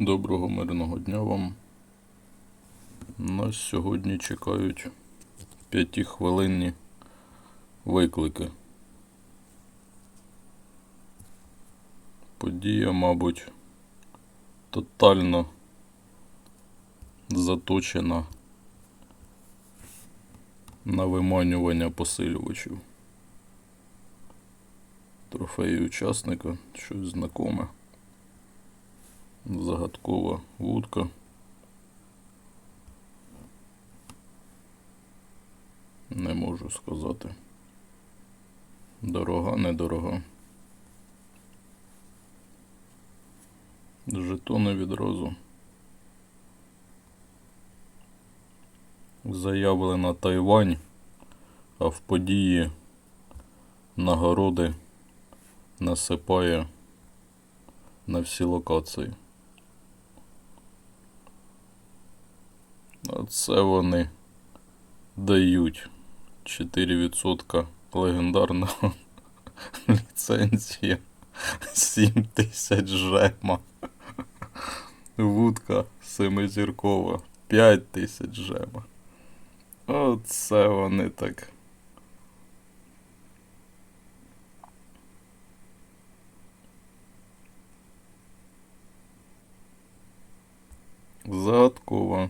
Доброго мирного дня вам. Нас сьогодні чекають п'ятихвилинні виклики. Подія, мабуть, тотально заточена на виманювання посилювачів. Трофеї учасника, щось знакоме. Загадкова вудка. Не можу сказати. Дорога, недорога. Жетони відразу. Заявлена Тайвань, а в події нагороди насипає на всі локації. Це вони дають 4% легендарного ліцензія 7 тисяч жема. Вудка семизіркова 5 тисяч жема. Оце вони так. Загадкова.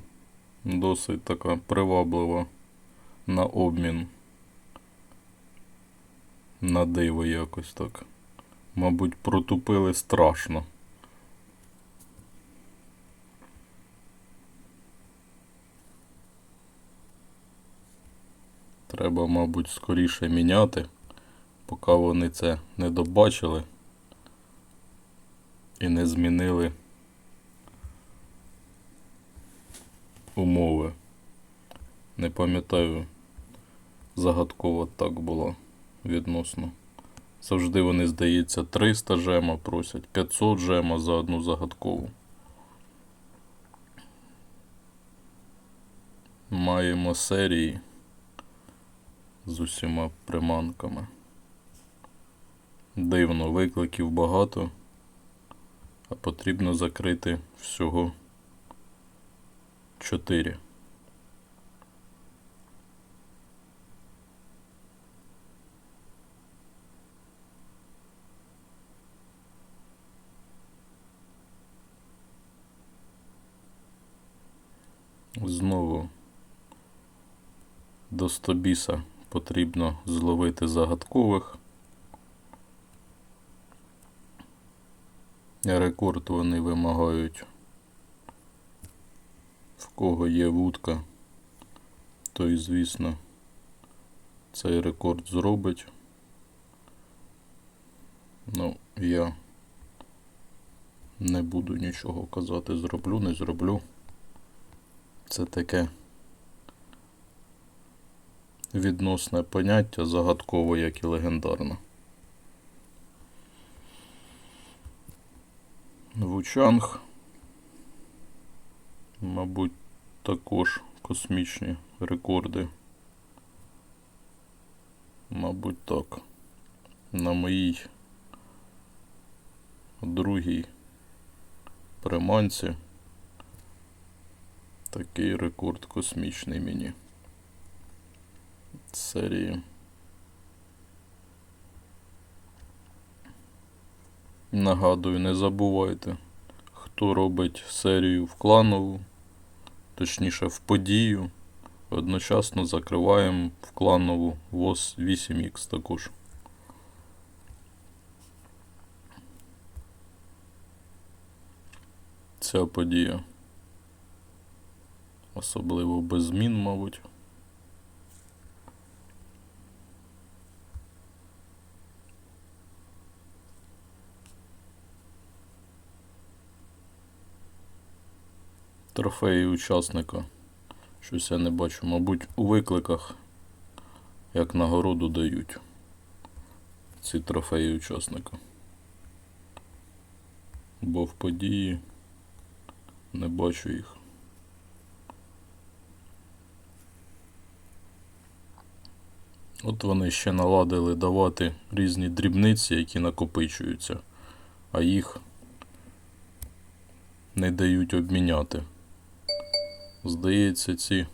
Досить така приваблива на обмін. На диво якось так. Мабуть, протупили страшно. Треба, мабуть, скоріше міняти, поки вони це не добачили і не змінили Не пам'ятаю, загадково так було відносно. Завжди вони, здається, 300 жема просять, 500 жема за одну загадкову. Маємо серії з усіма приманками. Дивно, викликів багато, а потрібно закрити всього 4. Знову до 100 біса потрібно зловити загадкових. Рекорд вони вимагають. В кого є вудка, той, звісно, цей рекорд зробить. Ну, я не буду нічого казати, зроблю, не зроблю. Це таке відносне поняття, загадкове, як і легендарне. Вучанг, мабуть, також космічні рекорди. Мабуть, так. На моїй другій приманці такий рекорд космічний мені. Серії. Нагадую, не забувайте, хто робить серію в кланову, точніше в подію. Одночасно закриваємо в кланову ВОЗ 8Х також. Ця подія. Особливо без змін, мабуть. Трофеї учасника. Щось я не бачу. Мабуть, у викликах як нагороду дають ці трофеї учасника. Бо в події не бачу їх. От вони ще наладили давати різні дрібниці, які накопичуються, а їх не дають обміняти. Здається, ці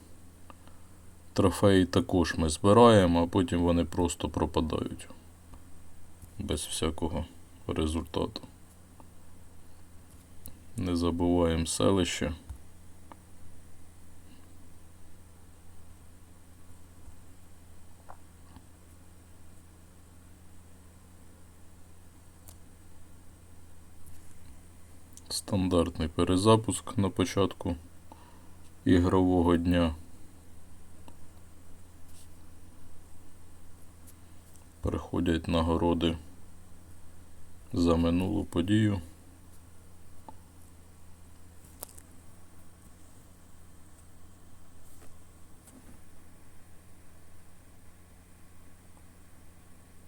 трофеї також ми збираємо, а потім вони просто пропадають. Без всякого результату. Не забуваємо селище. Стандартний перезапуск на початку ігрового дня. Приходять нагороди за минулу подію.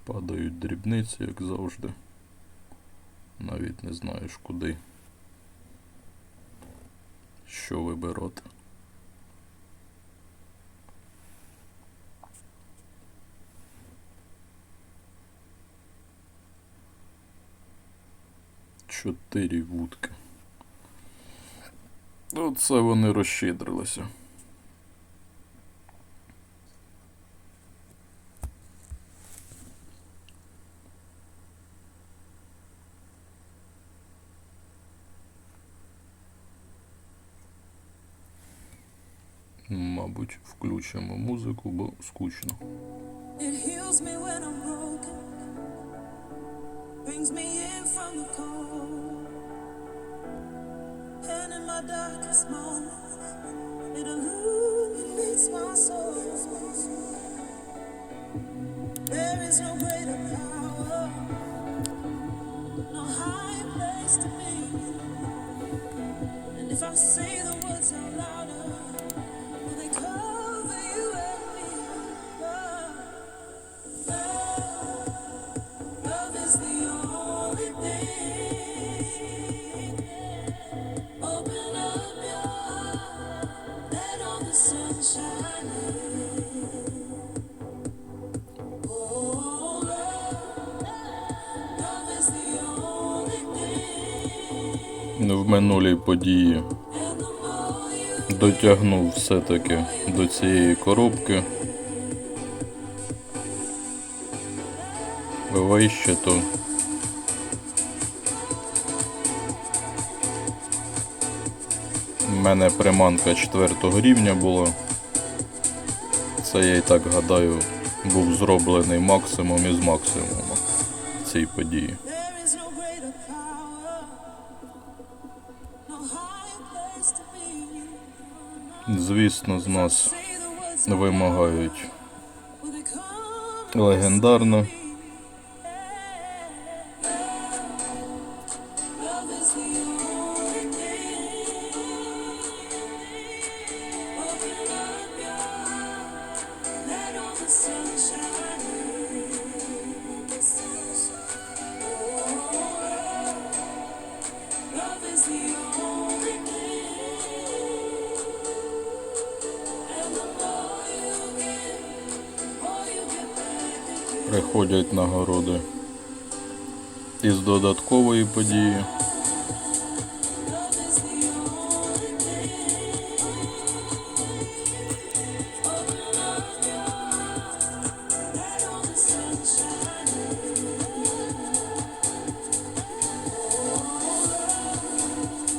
Падають дрібниці, як завжди. Навіть не знаєш куди. Що вибирати. Чотири вудки. Оце вони розщедрилися. Moments, it illuminates my soul. There is no greater power, no higher place to be. And if I say the words out louder, В минулій події дотягнув все-таки до цієї коробки. Вище то. Мене приманка четвертого рівня була. Це я і так гадаю, був зроблений максимум із максимуму цій події. Звісно, з нас вимагають легендарно. Приходять нагороди із додаткової події.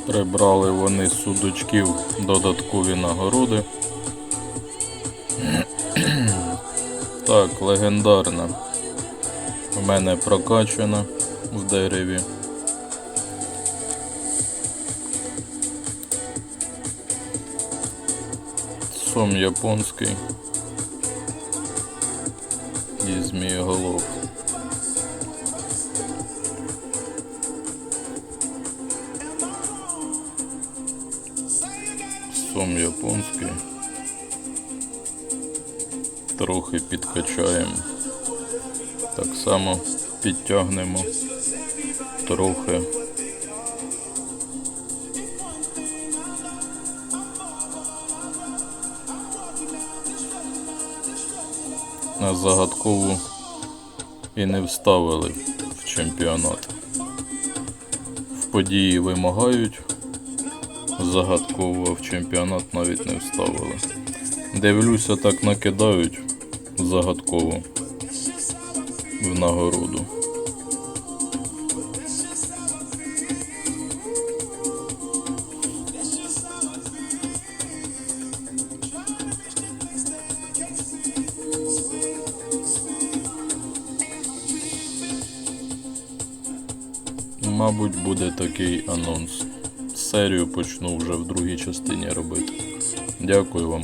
Прибрали вони з судочків додаткові нагороди. Так, легендарна. У мене прокачана в дереві. Сом японський. І змієголов. Сом японський. Трохи підкачаємо. Так само підтягнемо. Трохи. На загадкову і не вставили в чемпіонат. В події вимагають загадкового в чемпіонат навіть не вставили. Дивлюся, так накидають загадково в нагороду. Мабуть, буде такий анонс. Серію почну вже в другій частині робити. Дякую вам.